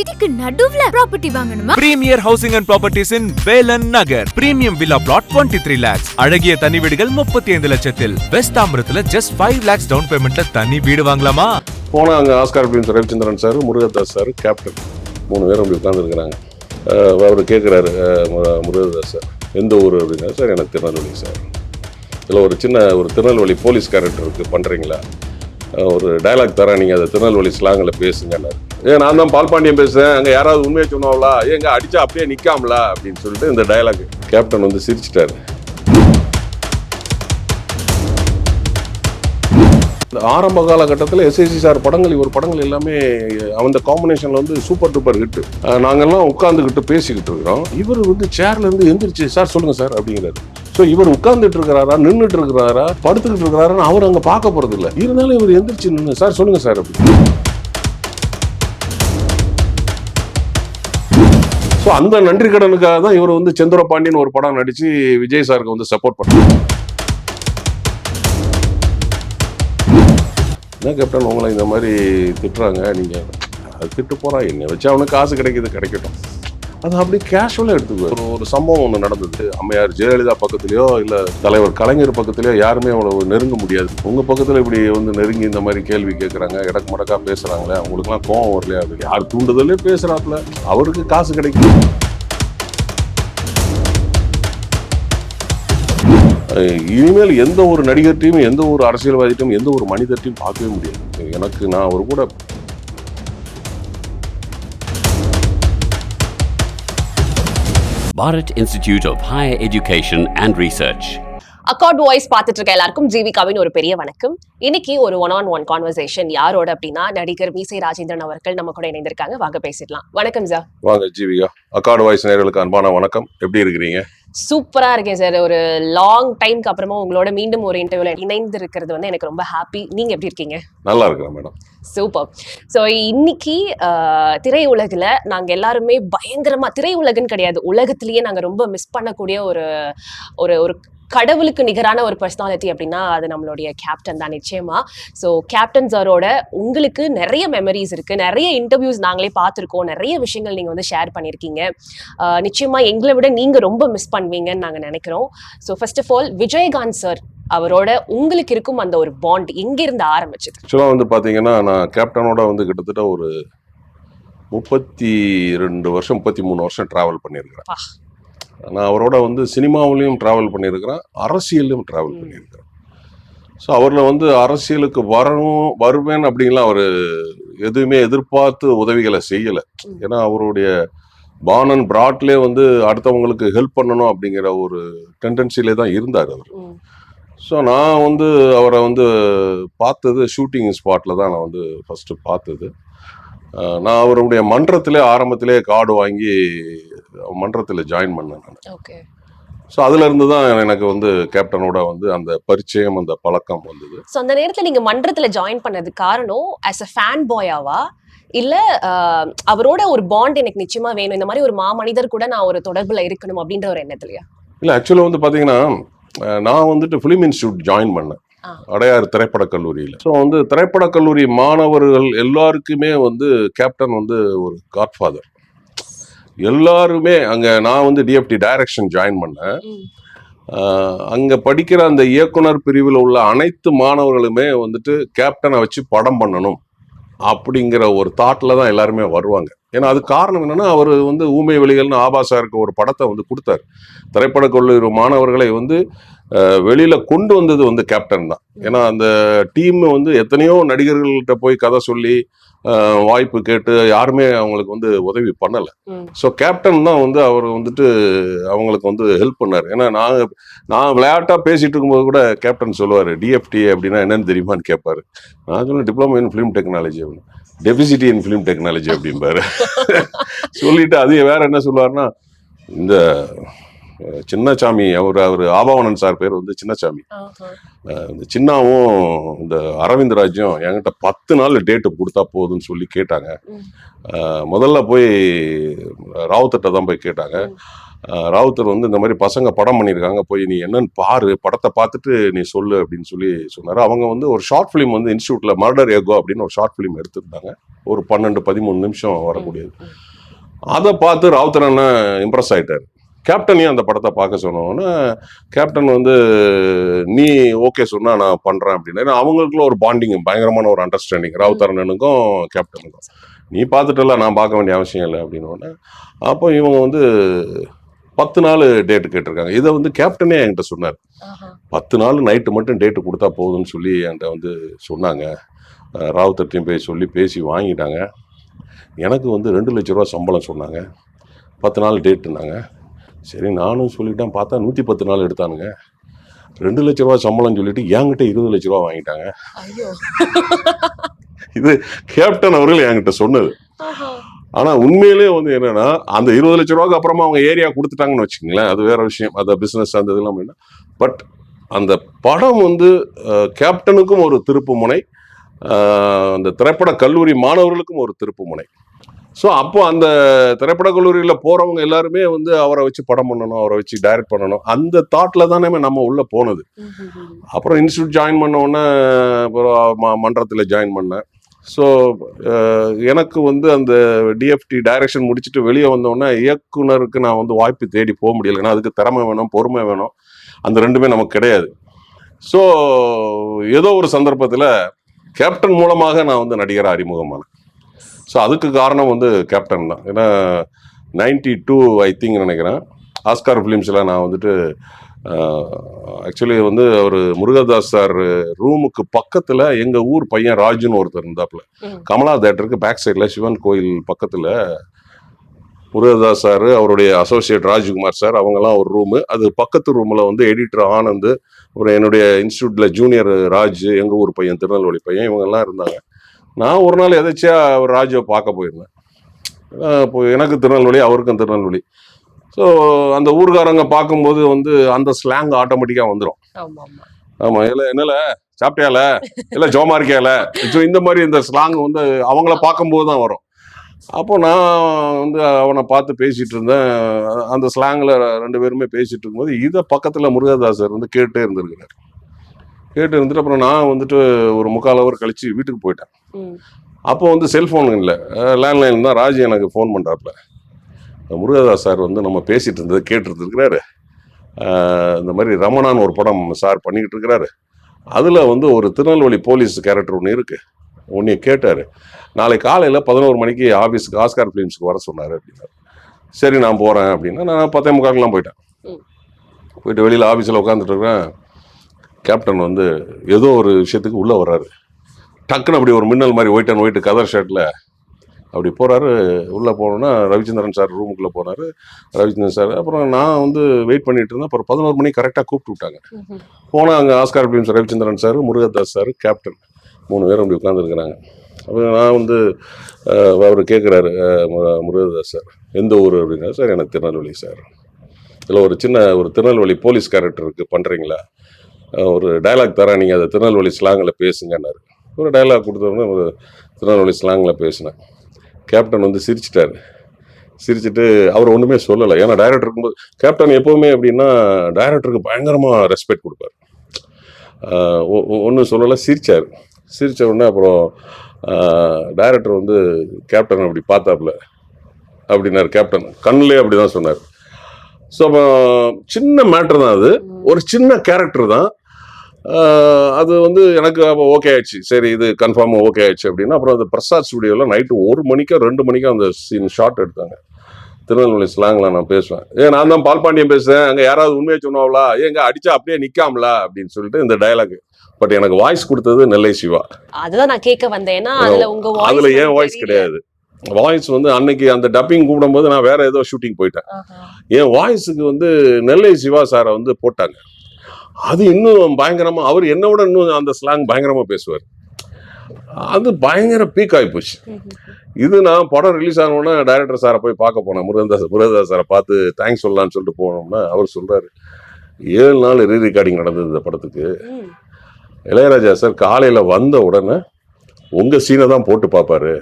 சிட்டிக்கு நடுவுல ப்ராப்பர்ட்டி வாங்கணுமா? Premier housing and properties in Velan Nagar premium villa plot 23 three lakhs அழகிய தனி வீடுகள் முப்பத்தி ஐந்து லட்சத்தில். வெஸ்ட் தாம்பரத்துல ஜஸ்ட் ஃபைவ் லேக்ஸ் டவுன் பேமெண்ட்ல தனி வீடு வாங்கலாமா? போனால் அங்கே Oscar Films Ravichandran sir Murugadoss sir captain மூணு பேரும் அப்படி உட்காந்துருக்குறாங்க அவர் கேட்குறாரு முருகதாஸ் சார் எந்த ஊர் அப்படின்னா சார் எனக்கு திருநெல்வேலி சார் இதில் ஒரு சின்ன ஒரு திருநெல்வேலி போலீஸ் கேரக்டர் இருக்குது பண்ணுறீங்களா ஒரு டயலாக் தரேன் நீங்கள் அதை திருநெல்வேலி ஸ்லாங்கில் பேசுங்கன்னாரு. ஏ நான் தான் பால்பாண்டியன் பேசுகிறேன் அங்கே யாராவது உண்மையை சொன்னாங்களா ஏங்க அடிச்சா அப்படியே நிற்காமலா அப்படின்னு சொல்லிட்டு இந்த டயலாக் கேப்டன் வந்து சிரிச்சிட்டாரு. இந்த ஆரம்ப காலகட்டத்தில் எஸ்ஐசி சார் படங்கள் இவர் படங்கள் எல்லாமே அந்த காம்பினேஷனில் வந்து சூப்பர் டூப்பர் ஹிட்டு நாங்கள்லாம் உட்காந்துக்கிட்டு பேசிக்கிட்டு இருக்கிறோம். இவர் வந்து சேர்லேருந்து எந்திரிச்சு சார் சொல்லுங்கள் சார் அப்படிங்கிறாரு. ஸோ இவர் உட்கார்ந்துட்டு இருக்கிறாரா நின்றுட்டு இருக்கிறாரா படுத்துக்கிட்டு இருக்கிறாரான்னு அவர் அங்கே பார்க்க போகிறது இல்லை இருந்தாலும் இவர் எந்திரிச்சு நின்று சார் சொல்லுங்கள் சார் அப்படி ஸோ அந்த நன்றி கடனுக்காக தான் இவர் வந்து செந்தூர பாண்டியன் ஒரு படம் நடிச்சு விஜய் சாருக்கு வந்து சப்போர்ட் பண்ணார். என்ன கேப்டன் உங்களை இந்த மாதிரி திட்டுறாங்க? நீங்கள் அது திட்டு போகிறா என்னை வச்சு அவனுக்கு காசு கிடைக்கிது கிடைக்கட்டும். அது அப்படி கேஷுவலாக எடுத்துக்குவேன் ஒரு ஒரு சம்பவம் ஒன்று நடந்தது. அம்மையார் ஜெயலலிதா பக்கத்துலையோ இல்லை தலைவர் கலைஞர் பக்கத்துலையோ யாருமே அவ்வளோ நெருங்க முடியாது. உங்கள் பக்கத்தில் இப்படி வந்து நெருங்கி இந்த மாதிரி கேள்வி கேட்குறாங்க இடக்கு மடக்கா பேசுகிறாங்களே அவங்களுக்குலாம் கோவம் வரலையா? அது யார் தூண்டுதலே பேசுகிறாப்புல அவருக்கு காசு கிடைக்கும் இனிமேல் எந்த ஒரு நடிகர்ட்டையும் எந்த ஒரு அரசியல்வாதிட்டையும் எந்த ஒரு மனிதர்ட்டையும் பார்க்கவே முடியாது. எனக்கு நான் அவர் கூட Bharat Institute of Higher Education and Research. Accord Voice பார்த்துட்டு இருக்க எல்லாருக்கும் ஜீவிகாவின் ஒரு பெரிய வணக்கம். இன்னைக்கு ஒரு ஒன் ஆன் ஒன் கான்வர்சேஷன் யாரோட அப்படின்னா நடிகர் மீசை ராஜேந்திரன் அவர்கள் நம்ம கூட இணைந்திருக்காங்க. வாங்க பேசிடலாம். வணக்கம் சார் வாங்க ஜீவிகா. அக்கார்டு வாய்ஸ் நேயர்களுக்கு அன்பான வணக்கம். எப்படி இருக்கிறீங்க? சூப்பரா இருக்கேன் சார் ஒரு லாங் டைம்க்கு அப்புறமா உங்களோட மீண்டும் ஒரு இன்டர்வியூல இணைந்து இருக்கிறது வந்து எனக்கு ரொம்ப ஹாப்பி நீங்க எப்படி இருக்கீங்க? நல்லா இருக்கிறேன் மேடம் சூப்பர் ஸோ இன்னைக்கு திரையுலகில் நாங்கள் எல்லாருமே பயங்கரமாக திரையுலகுன்னு கிடையாது. உலகத்திலேயே நாங்கள் ரொம்ப மிஸ் பண்ணக்கூடிய ஒரு ஒரு ஒரு கடவுளுக்கு நிகரான ஒரு பர்சனாலிட்டி அப்படின்னா அது நம்மளுடைய கேப்டன் தான் நிச்சயமா. ஸோ கேப்டன் சாரோட உங்களுக்கு நிறைய மெமரிஸ் இருக்கு. நிறைய இன்டர்வியூஸ் நாங்களே பார்த்துருக்கோம். நிறைய விஷயங்கள் நீங்கள் வந்து ஷேர் பண்ணியிருக்கீங்க. நிச்சயமா எங்களை விட நீங்கள் ரொம்ப மிஸ் பண்ணுவீங்கன்னு நாங்கள் நினைக்கிறோம். So first of all Vijayakanth sir அவரோட உங்களுக்கு இருக்கும் அந்த ஒரு பாண்ட் எங்க இருந்து ஆரம்பிச்சது ஆக்சுவலாக வந்து பார்த்தீங்கன்னா நான் கேப்டனோட வந்து கிட்டத்தட்ட ஒரு முப்பத்தி ரெண்டு வருஷம் முப்பத்தி மூணு வருஷம் ட்ராவல் பண்ணியிருக்கிறேன். நான் அவரோட வந்து சினிமாவிலையும் ட்ராவல் பண்ணியிருக்கிறேன் அரசியல்லையும் ட்ராவல். பண்ணியிருக்கிறேன் ஸோ அவரில் வந்து அரசியலுக்கு வரணும் வருவேன் அப்படின்லாம் அவர் எதுவுமே எதிர்பார்த்து உதவிகளை செய்யலை. ஏன்னா அவருடைய பானன் பிராட்லே வந்து அடுத்தவங்களுக்கு ஹெல்ப் பண்ணணும் அப்படிங்கிற ஒரு டெண்டன்சிலே தான் இருந்தார் அவர். ஸோ நான் வந்து அவரை வந்து பார்த்தது ஷூட்டிங் ஸ்பாட்டில் தான் நான் வந்து ஃபஸ்ட்டு பார்த்தது. நான் அவருடைய மன்றத்திலே ஆரம்பத்திலே கார்டு வாங்கி மன்றத்தில் ஜாயின் பண்ணேன் நான். ஓகே ஸோ அதுலேருந்து தான் எனக்கு வந்து கேப்டனோட வந்து அந்த பரிச்சயம் அந்த பழக்கம் வந்தது. ஸோ அந்த நேரத்துல நீங்க மன்றத்துல ஜாயின் பண்ணது காரணம் ஆஸ் அ ஃபேன் பாயாவா இல்ல அவரோட ஒரு பாண்ட் எனக்கு நிச்சயமா வேணும். இந்த மாதிரி ஒரு மாமனிதர் கூட நான் ஒரு தொடர்புல இருக்கணும் அப்படின்ற ஒரு எண்ணத்துலயா? இல்லை ஆக்சுவலாக வந்து பார்த்தீங்கன்னா நான் வந்துட்டு ஃபிலிம் இன்ஸ்டியூட் ஜாயின் பண்ணேன். ஆ. அடையார் திரைப்படக் கல்லூரியில் ஸோ வந்து திரைப்படக் கல்லூரி மாணவர்கள் எல்லாருக்குமே வந்து கேப்டன் வந்து ஒரு காட்ஃபாதர் எல்லாருமே அங்கே நான் வந்து டிஎஃப்டி டைரக்ஷன் ஜாயின் பண்ணேன். அங்க படிக்கிற அந்த இயக்குனர் பிரிவில் உள்ள அனைத்து மாணவர்களுமே வந்துட்டு கேப்டனை வச்சு படம் பண்ணணும். அப்படிங்கிற ஒரு தாட்டில் தான் எல்லாருமே வருவாங்க. ஏன்னா அது காரணம் என்னென்னா அவர் வந்து ஊமை வெளிகள்னு ஆபாசா இருக்க ஒரு படத்தை வந்து கொடுத்தாரு. திரைப்படக் கல்லூரி மாணவர்களை வந்து வெளியில் கொண்டு வந்தது வந்து கேப்டன் தான். ஏன்னா அந்த டீம் வந்து எத்தனையோ நடிகர்கள்கிட்ட போய் கதை சொல்லி வாய்ப்பு கேட்டு யாருமே அவங்களுக்கு வந்து உதவி பண்ணல. ஸோ கேப்டன் தான் வந்து அவர் வந்துட்டு அவங்களுக்கு வந்து ஹெல்ப் பண்ணார். ஏன்னா நான் நான் விளையாட்டா பேசிட்டு இருக்கும்போது கூட கேப்டன் சொல்லுவார் டிஎஃப்டி அப்படின்னா என்னன்னு தெரியுமான்னு கேட்பாரு நான் சொன்னேன் டிப்ளமோ இன் ஃபிலிம் டெக்னாலஜி அப்படின்னு. டெபிசிட்டி இன் ஃபிலிம் டெக்னாலஜி அப்படிம்பாரு. சொல்லிட்டு அது வேற என்ன சொல்லுவாருன்னா இந்த சின்னசாமி அவர் அவர் ஆபாவனன் சார் பேர் வந்து சின்னசாமி இந்த சின்னாவும் இந்த அரவிந்த்ராஜும் என்கிட்ட பத்து நாள் டேட்டு கொடுத்தா போதும்னு சொல்லி கேட்டாங்க. முதல்ல போய் ராவுத்தட்ட தான் போய் கேட்டாங்க. ராவுத்தர் வந்து இந்த மாதிரி பசங்க படம் பண்ணியிருக்காங்க போய் நீ என்னன்னு பாரு படத்தை பார்த்துட்டு நீ சொல்லு அப்படின்னு சொல்லி சொன்னார். அவங்க வந்து ஒரு ஷார்ட் ஃபிலிம் வந்து இன்ஸ்டியூட்டில் மர்டர் ஏகோ அப்படின்னு ஒரு ஷார்ட் ஃபிலிம் எடுத்திருந்தாங்க. ஒரு பன்னெண்டு பதிமூணு நிமிஷம் வரக்கூடியது. அதை பார்த்து ராவுத்தர் அண்ணன் இம்ப்ரெஸ் ஆயிட்டாரு. கேப்டனையும் அந்த படத்தை பார்க்க சொன்னோன்னே கேப்டன் வந்து நீ ஓகே சொன்னா நான் பண்றேன் அப்படின்னு. அவங்களுக்குள்ள ஒரு பாண்டிங் பயங்கரமான ஒரு அண்டர்ஸ்டாண்டிங் ராவுத்தர் அண்ணனுக்கும் கேப்டனுக்கும். நீ பார்த்துட்டல நான் பார்க்க வேண்டிய அவசியம் இல்லை அப்படின்னு அப்போ இவங்க வந்து பத்து நாள் டேட்டு கேட்டிருக்காங்க. இதை வந்து கேப்டனே என்கிட்ட சொன்னார். பத்து நாள் நைட்டு மட்டும் டேட்டு கொடுத்தா போதும்னு சொல்லி என்கிட்ட வந்து சொன்னாங்க. ராவுத்தர்ட்டையும் போய் சொல்லி பேசி வாங்கிட்டாங்க. எனக்கு வந்து ரெண்டு லட்ச ரூபா சம்பளம் சொன்னாங்க. பத்து நாள் டேட்டுனாங்க சரி நானும் சொல்லிட்டேன் பார்த்தா நூற்றி பத்து நாள் எடுத்தானுங்க. ரெண்டு லட்ச ரூபா சம்பளம் சொல்லிட்டு என்கிட்ட இருபது லட்ச ரூபா வாங்கிட்டாங்க. இது கேப்டன் அவர்கள் என்கிட்ட சொன்னது. ஆனா உண்மையிலேயே வந்து என்னன்னா அந்த இருபது லட்ச ரூபாய்க்கு அப்புறமா அவங்க ஏரியா கொடுத்துட்டாங்கன்னு வச்சுக்கோங்களேன் அது வேற விஷயம் அந்த பிசினஸ் அந்த இதெல்லாம் பட் அந்த படம் வந்து கேப்டனுக்கும் ஒரு திருப்பு முனை அந்த திரைப்பட கல்லூரி மாணவர்களுக்கும் ஒரு திருப்பு முனை. ஸோ அப்போ அந்த திரைப்பட கல்லூரியில் போறவங்க எல்லாருமே வந்து அவரை வச்சு படம் பண்ணணும் அவரை வச்சு டைரக்ட் பண்ணணும். அந்த தாட்டில் தானே நம்ம உள்ள போனது. அப்புறம் இன்ஸ்டியூட் ஜாயின் பண்ண உடனே அப்புறம் ம மன்றத்தில் ஜாயின் பண்ணேன் ஸோ எனக்கு வந்து அந்த டிஎஃப்டி டைரக்ஷன் முடிச்சுட்டு வெளியே வந்தோடனே இயக்குனருக்கு நான் வந்து வாய்ப்பு தேடி போக முடியல. ஏன்னா அதுக்கு திறமை வேணும் பொறுமை வேணும். அந்த ரெண்டுமே நமக்கு கிடையாது. ஸோ ஏதோ ஒரு சந்தர்ப்பத்தில் கேப்டன் மூலமாக நான் வந்து நடிகர் அறிமுகமானேன். ஸோ அதுக்கு காரணம் வந்து கேப்டன் தான். ஏன்னா நைன்டி டூ ஐ திங்க் நினைக்கிறேன். ஆஸ்கார் ஃபிலிம்ஸில் நான் வந்துட்டு ஆக்சுவலி வந்து அவர் முருகதாஸ் சார் ரூமுக்கு பக்கத்தில் எங்கள் ஊர் பையன் ராஜுன்னு ஒருத்தர் இருந்தாப்புல. கமலா தேட்டருக்கு பேக் சைடில் சிவன் கோயில் பக்கத்தில் முருகதாஸ் சார் அவருடைய அசோசியேட் ராஜ்குமார் சார் அவங்கெல்லாம் ஒரு ரூமு அது பக்கத்து ரூமில் வந்து எடிட்டர் ஆனந்த் அப்புறம் என்னுடைய இன்ஸ்டியூட்டில் ஜூனியர் ராஜ் எங்கள் ஊர் பையன் திருநெல்வேலி பையன் இவங்கெல்லாம் இருந்தாங்க. நான் ஒரு நாள் எதாச்சியா அவர் ராஜுவை பார்க்க போயிருந்தேன். இப்போ எனக்கு திருநெல்வேலி அவருக்கும் திருநெல்வேலி. ஸோ அந்த ஊர்காரங்க பார்க்கும்போது வந்து அந்த ஸ்லாங் ஆட்டோமேட்டிக்காக வந்துடும் ஆமா ஆமா ஆமாம் இல்லை என்னல? சாப்பிட்டியால? இல்லை ஜோமா இருக்கியால ஸோ இந்த மாதிரி இந்த ஸ்லாங் வந்து அவங்கள பார்க்கும்போது தான் வரும். அப்போ நான் வந்து அவனை பார்த்து பேசிட்டு இருந்தேன். அந்த ஸ்லாங்கில் ரெண்டு பேருமே பேசிட்டு இருக்கும்போது இதை பக்கத்தில் முருகதாசர் வந்து கேட்டே இருந்திருக்கிறார். கேட்டு இருந்துட்டு அப்புறம் நான் வந்துட்டு ஒரு முக்கால் ஹவர் கழிச்சு வீட்டுக்கு போயிட்டேன். அப்போ வந்து செல்ஃபோன் இல்லை. லேண்ட்லைன் தான் ராஜ் எனக்கு ஃபோன் பண்ணுறாப்புல முருகதாஸ் சார் வந்து நம்ம பேசிட்டு இருந்ததை கேட்டுட்டு இருக்கிறாரு. இந்த மாதிரி ரமணான்னு ஒரு படம் சார் பண்ணிக்கிட்டு இருக்கிறாரு. அதில் வந்து ஒரு திருநெல்வேலி போலீஸ் கேரக்டர் ஒன்று இருக்கு. உன்னைய கேட்டார். நாளை காலையில் பதினோரு மணிக்கு ஆஃபீஸுக்கு ஆஸ்கார் ஃபிலிம்ஸ்க்கு வர சொன்னார் அப்படின்னாரு. சரி நான் போகிறேன் அப்படின்னா நான் பத்தே முக்காக்கெலாம் போயிட்டேன். போயிட்டு வெளியில் ஆஃபீஸில் உட்காந்துட்டு இருக்கிறேன். கேப்டன் வந்து ஏதோ ஒரு விஷயத்துக்கு உள்ளே வர்றாரு. டக்குன்னு அப்படி ஒரு மின்னல் மாதிரி ஒயிட் அண்ட் ஒயிட் கதர் ஷர்ட்டில் அப்படி போகிறாரு உள்ளே போனோன்னா ரவிச்சந்திரன் சார் ரூமுக்குள்ளே போனார். ரவிச்சந்திரன் சார் அப்புறம் நான் வந்து வெயிட் பண்ணிட்டு இருந்தேன். அப்புறம் பதினோரு மணிக்கு கரெக்டாக கூப்பிட்டு விட்டாங்க. போனால் அங்கே Oscar Films Ravichandran sir Murugadoss sir captain மூணு பேரும் அப்படி உட்காந்துருக்குறாங்க அப்புறம் நான் வந்து அவர் கேட்குறாரு முருகதாஸ் சார் எந்த ஊர் அப்படின்னா சார் எனக்கு திருநெல்வேலி சார் இதில் ஒரு சின்ன ஒரு திருநெல்வேலி போலீஸ் கேரக்டருக்கு இருக்குது பண்ணுறீங்களா ஒரு டயலாக் தரேன் நீங்கள் அதை திருநெல்வேலி ஸ்லாங்கில் பேசுங்கன்னாரு. ஒரு டயலாக் கொடுத்தவொடனே ஒரு திருநெல்வேலி ஸ்லாங்கில் பேசினேன். கேப்டன் வந்து சிரிச்சிட்டார். சிரிச்சுட்டு அவர் ஒன்றுமே சொல்லலை. ஏன்னா டைரக்டர் இருக்கும்போது கேப்டன் எப்போவுமே எப்படின்னா டைரக்டருக்கு பயங்கரமாக ரெஸ்பெக்ட் கொடுப்பார். ஒன்றும் சொல்லலை சிரிச்சார். சிரித்த உடனே அப்புறம் டைரக்டர் வந்து கேப்டன் அப்படி பார்த்தாப்புல. அப்படின்னாரு கேப்டன் கண்ணிலே அப்படி தான் சொன்னார். ஸோ அப்போ சின்ன மேட்ரு தான் அது. ஒரு சின்ன கேரக்டர் தான். அது வந்து எனக்கு அப்போ ஓகே ஆயிடுச்சு. சரி இது கன்ஃபார்ம் ஓகே ஆயிடுச்சு அப்படின்னா அப்புறம் அந்த பிரசாத் ஸ்டுடியோவில் நைட்டு ஒரு மணிக்கோ ரெண்டு மணிக்கோ அந்த சீன் ஷார்ட் எடுத்தாங்க. திருநெல்வேலி ஸ்லாங்கில் நான் பேசுவேன். ஏ நான் தான் பால்பாண்டியன் பேசுறேன். அங்கே யாராவது உண்மையை சொன்னாவளா? ஏங்க அடிச்சா அப்படியே நிற்காமலா அப்படின்னு சொல்லிட்டு இந்த டயலாக் பட் எனக்கு வாய்ஸ் கொடுத்தது நெல்லை சிவா. அதுதான் நான் கேட்க வந்தேன். ஏன்னா அதுல ஏன் வாய்ஸ். கிடையாது. வாய்ஸ் வந்து அன்னைக்கு அந்த டப்பிங் கூப்பிடும்போது நான் வேற ஏதோ ஷூட்டிங் போயிட்டேன். என் வாய்ஸுக்கு வந்து நெல்லை சிவா சாரை வந்து போட்டாங்க. அது இன்னும் பயங்கரமா அவர் என்னை விட இன்னும் அந்த ஸ்லாங் பயங்கரமா பேசுவார் அது பயங்கர பீக் ஆகி போச்சு ம்ஹும். இது நான் படம் ரிலீஸ் ஆனோடனே டைரக்டர் சாரை போய் பார்க்க போனேன் முருகதாஸ் முருகதாஸ் சாரை பார்த்து தேங்க்ஸ் சொல்லலாம்னு சொல்லிட்டு போனோம்னா அவர் சொல்றாரு ஏழு நாள் ரீ ரெக்கார்டிங் நடந்தது இந்த படத்துக்கு. இளையராஜா சார் காலையில் வந்த உடனே உங்கள் சீனை தான் போட்டு பார்ப்பாரு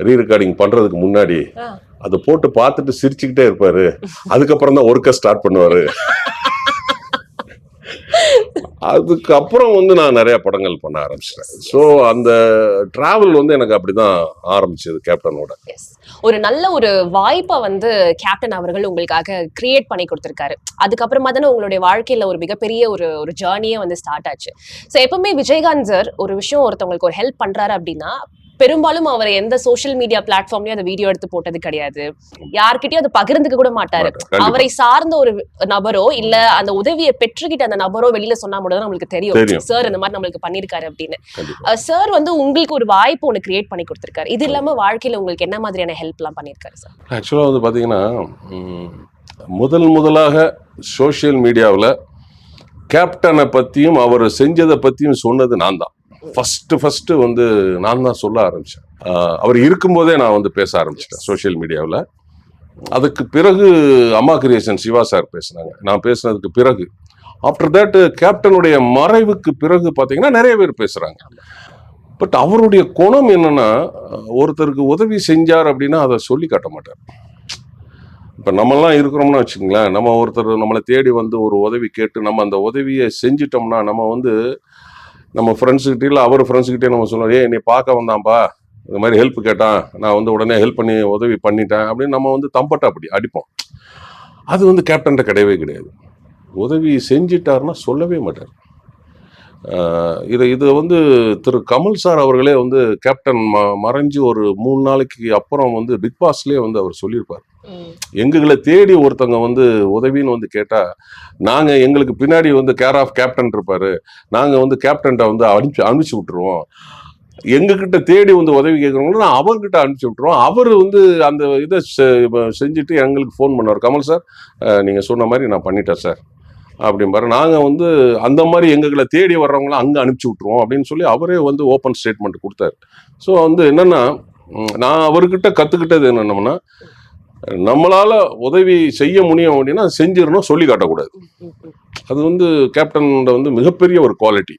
ரீ ரெக்கார்டிங் பண்ணுறதுக்கு முன்னாடி. அதை போட்டு பார்த்துட்டு சிரிச்சுக்கிட்டே இருப்பாரு அதுக்கப்புறம் தான் ஒர்க்கை ஸ்டார்ட் பண்ணுவாரு அதுக்கப்புறம் வந்து நான் நிறைய படங்கள் பண்ண ஆரம்பிச்சிட்டேன். ஸோ அந்த டிராவல் வந்து எனக்கு அப்படிதான் ஆரம்பிச்சது கேப்டனோட ஒரு நல்ல ஒரு வாய்ப்பை வந்து கேப்டன் அவர்கள் உங்களுக்காக கிரியேட் பண்ணி கொடுத்துருக்காரு. அதுக்கப்புறமா தானே உங்களுடைய வாழ்க்கையில ஒரு மிகப்பெரிய ஒரு ஒரு ஜேர்னியே வந்து ஸ்டார்ட் ஆச்சு. ஸோ எப்பவுமே விஜயகாந்த் சார் ஒரு விஷயம் ஒருத்தவங்களுக்கு ஒரு ஹெல்ப் பண்றாரு அப்படின்னா பெரும்பாலும் அவர் எந்த சோஷியல் மீடியா பிளாட்ஃபார்ம்லயும் அந்த வீடியோ எடுத்து போட்டது கிடையாது. யார்கிட்டயும் அதை பகிர்ந்துக்க கூட மாட்டாரு. அவரை சார்ந்த ஒரு நபரோ இல்ல அந்த உதவியை பெற்றுக்கிட்ட அந்த நபரோ வெளியில சொன்னா மட்டும் தான் நம்மளுக்கு தெரியும். சார் இந்த மாதிரி நம்மளுக்கு பண்ணிருக்காரு அப்படின்னு. சார் வந்து உங்களுக்கு ஒரு வாய்ப்பு ஒன்று கிரியேட் பண்ணி கொடுத்திருக்காரு. இது இல்லாம வாழ்க்கையில உங்களுக்கு என்ன மாதிரியான ஹெல்ப் எல்லாம் பண்ணிருக்காரு சார் ஆக்சுவலாக வந்து பார்த்தீங்கன்னா ம், முதல் முதலாக சோஷியல் மீடியாவில் கேப்டனை பற்றியும் அவர் செஞ்சதை பற்றியும் சொன்னது நான் தான் ஃபஸ்ட்டு ஃபஸ்ட்டு வந்து நான் தான் சொல்ல ஆரம்பித்தேன் அவர் இருக்கும்போதே நான் வந்து பேச ஆரம்பிச்சிட்டேன் சோஷியல் மீடியாவில் அதுக்கு பிறகு அம்மா கிரியேஷன் சிவா சார் பேசினாங்க. நான் பேசுனதுக்கு பிறகு. ஆஃப்டர் தட் கேப்டனுடைய மறைவுக்கு பிறகு பார்த்தீங்கன்னா நிறைய பேர் பேசுகிறாங்க பட் அவருடைய குணம் என்னென்னா ஒருத்தருக்கு உதவி செஞ்சார் அப்படின்னா அதை சொல்லி காட்ட மாட்டார். இப்போ நம்மலாம் இருக்கிறோம்னா வச்சுக்கோங்களேன் நம்ம ஒருத்தர் நம்மளை தேடி வந்து ஒரு உதவி கேட்டு நம்ம அந்த உதவியை செஞ்சிட்டோம்னா நம்ம வந்து நம்ம ஃப்ரெண்ட்ஸுக்கிட்டே இல்லை அவர் ஃப்ரெண்ட்ஸுக்கிட்டே நம்ம சொல்லுவோம் ஏ நீ பார்க்க வந்தான்ப்பா இந்த மாதிரி ஹெல்ப் கேட்டான் நான் வந்து உடனே ஹெல்ப் பண்ணி உதவி பண்ணிட்டேன் அப்படின்னு நம்ம வந்து தம்பட்ட அப்படி அடிப்போம். அது வந்து கேப்டன்கிட்ட கிடையவே கிடையாது. உதவி செஞ்சிட்டாருன்னா சொல்லவே மாட்டார். இதை இது வந்து திரு கமல் சார் அவர்களே வந்து கேப்டன் ம மறைஞ்சு ஒரு மூணு நாளைக்கு அப்புறம் வந்து பிக் பாஸ்லேயே வந்து அவர் சொல்லியிருப்பார். எங்களை தேடி ஒருத்தவங்க வந்து உதவின்னு வந்து கேட்டா நாங்க எங்களுக்கு பின்னாடி வந்து கேர் ஆஃப் கேப்டன் இருப்பாரு. நாங்க வந்து கேப்டன்ட்ட வந்து அனுப்பிச்சு அனுப்பிச்சு விட்டுருவோம். எங்ககிட்ட தேடி வந்து உதவி கேட்குறவங்கள நான் அவர்கிட்ட அனுப்பிச்சு விட்டுருவோம். அவர் வந்து அந்த இதை செஞ்சுட்டு எங்களுக்கு ஃபோன் பண்ணுவார். கமல் சார் அஹ், நீங்க சொன்ன மாதிரி நான் பண்ணிட்டேன் சார். அப்படிம்பாரு. நாங்கள் வந்து அந்த மாதிரி எங்களை தேடி வர்றவங்கள அங்கே அனுப்பிச்சி விட்ருவோம் அப்படின்னு சொல்லி அவரே வந்து ஓப்பன் ஸ்டேட்மெண்ட் கொடுத்தாரு. ஸோ வந்து என்னென்னா நான் அவர்கிட்ட கற்றுக்கிட்டது என்னென்னம்னா நம்மளால் உதவி செய்ய முடியும் அப்படின்னா செஞ்சிடணும் சொல்லி காட்டக்கூடாது. அது வந்து கேப்டனோட வந்து மிகப்பெரிய ஒரு குவாலிட்டி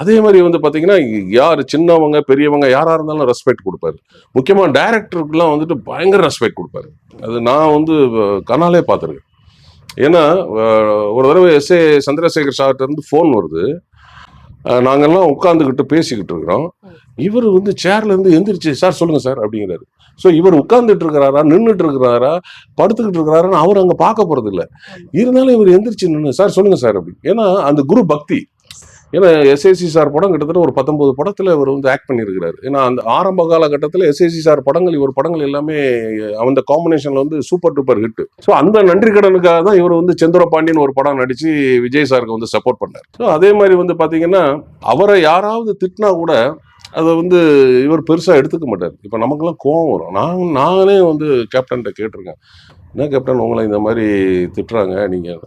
அதே மாதிரி வந்து பார்த்தீங்கன்னா யார் சின்னவங்க பெரியவங்க யாராக இருந்தாலும் ரெஸ்பெக்ட் கொடுப்பாரு. முக்கியமாக டைரக்டருக்குலாம் வந்துட்டு பயங்கர ரெஸ்பெக்ட் கொடுப்பாரு. அது நான் வந்து கனாலே பார்த்துருக்கேன். ஏன்னா ஒரு தடவை எஸ் ஏ சந்திரசேகர் சார்ட்ட இருந்து ஃபோன் வருது. அஹ், நாங்கெல்லாம் உட்காந்துக்கிட்டு பேசிக்கிட்டு இருக்கிறோம். இவர் வந்து சேர்ல இருந்து எந்திரிச்சு சார் சொல்லுங்க சார் அப்படிங்கிறாரு. ஸோ இவர் உட்கார்ந்துட்டு இருக்கிறாரா நின்றுட்டு இருக்கிறாரா படுத்துக்கிட்டு இருக்கிறாரான்னு அவர் அங்கே பார்க்க போறது இல்ல இருந்தாலும் இவர் எந்திரிச்சு நின்று சார் சொல்லுங்க சார் அப்படி. ஏன்னா அந்த குரு பக்தி. ஏன்னா எஸ்ஏசி சார் படம் கிட்டத்தட்ட ஒரு பத்தொன்பது படத்தில் இவர் வந்து ஆக்ட் பண்ணியிருக்கிறார். ஏன்னா அந்த ஆரம்ப காலகட்டத்தில் எஸ்ஏசி சார் படங்கள் இவர் படங்கள் எல்லாமே அந்த காம்பினேஷனில் வந்து சூப்பர் டூப்பர் ஹிட் ஸோ அந்த நன்றி கடனுக்காக தான் இவர் வந்து செந்துரபாண்டியன் ஒரு படம் நடித்து விஜய் சாருக்கு வந்து சப்போர்ட் பண்ணார். ஸோ அதே மாதிரி வந்து பார்த்தீங்கன்னா அவரை யாராவது திட்டினா கூட அதை வந்து இவர் பெருசாக எடுத்துக்க மாட்டார். இப்போ நமக்குலாம் கோவம் வரும். நான் நானே வந்து கேப்டன்கிட்ட கேட்டிருக்கேன். என்ன கேப்டன் உங்களை இந்த மாதிரி திட்டுறாங்க. நீங்கள்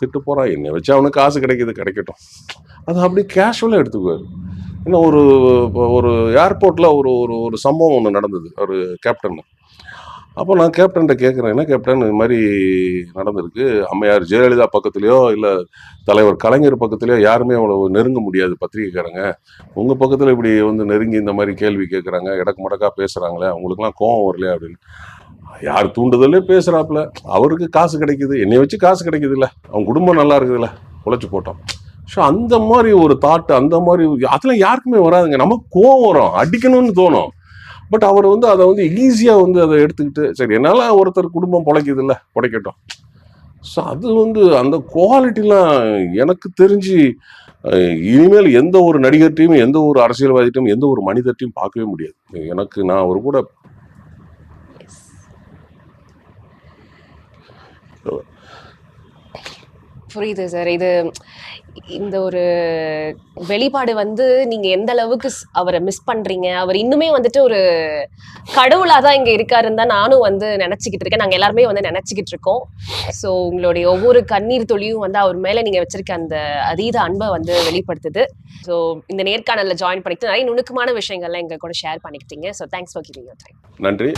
திட்டு போகிறான் என்னை வச்சு அவனுக்கு காசு கிடைக்கிது கிடைக்கட்டும். அது அப்படி கேஷுவலாக எடுத்துக்குவார். இன்னும் ஒரு ஒரு ஏர்போர்ட்டில் ஒரு ஒரு ஒரு சம்பவம் ஒன்று நடந்தது ஒரு கேப்டன் அப்போ நான் கேப்டன்கிட்ட கேட்குறேன் என்ன கேப்டன் இது மாதிரி நடந்திருக்கு. அம்மையார் ஜெயலலிதா பக்கத்துலேயோ இல்லை தலைவர் கலைஞர் பக்கத்துலேயோ யாருமே அவ்வளோ நெருங்க முடியாது பத்திரிக்கைக்காரங்க உங்கள் பக்கத்தில் இப்படி வந்து நெருங்கி இந்த மாதிரி கேள்வி கேட்குறாங்க இடக்கு மடக்கா பேசுகிறாங்களே அவங்களுக்குலாம் கோவம் வரலையா அப்படின்னு. யார் தூண்டுதலே பேசுகிறாப்புல அவருக்கு காசு கிடைக்குது. என்னை வச்சு காசு கிடைக்குதுல்ல. அவன் குடும்பம் நல்லா இருக்குதுல்ல. உழைச்சி போட்டோம் ஸோ அந்த மாதிரி ஒரு தாட் அந்த மாதிரி அதெல்லாம் யாருக்குமே வராதுங்க. நமக்கு கோவம் வரும். அடிக்கணும்னு தோணும். பட் அவர் வந்து அதை வந்து ஈஸியாக வந்து அதை எடுத்துக்கிட்டு சரி என்னால் ஒருத்தர் குடும்பம் பிழைக்குது இல்லை பிழைக்கட்டும். ஸோ அது வந்து அந்த குவாலிட்டிலாம் எனக்கு தெரிஞ்சு இனிமேல் எந்த ஒரு நடிகர்ட்டையும் எந்த ஒரு அரசியல்வாதிட்டையும் எந்த ஒரு மனிதர்ட்டையும் பார்க்கவே முடியாது. எனக்கு நான் அவர் கூட புரியுது சார் இது இந்த ஒரு வெளிப்பாடு வந்து நீங்க எந்த அளவுக்கு அவரை மிஸ் பண்றீங்க? அவர் இன்னுமே வந்துட்டு ஒரு கடவுளா தான் இங்க இருக்காருன்னு தான் நானும் வந்து நினைச்சுக்கிட்டு இருக்கேன். நாங்க எல்லாருமே வந்து நினைச்சுக்கிட்டு இருக்கோம். ஸோ உங்களுடைய ஒவ்வொரு கண்ணீர் துளியும் வந்து அவர் மேல நீங்க வச்சிருக்க அந்த அதீத அன்பை வந்து வெளிப்படுத்துது. ஸோ இந்த நேர்காணல்ல ஜாயின் பண்ணிட்டு நிறைய நுணுக்கமான விஷயங்கள்லாம் எங்க கூட ஷேர் பண்ணிக்கிட்டீங்க. So thanks for giving your time நன்றி.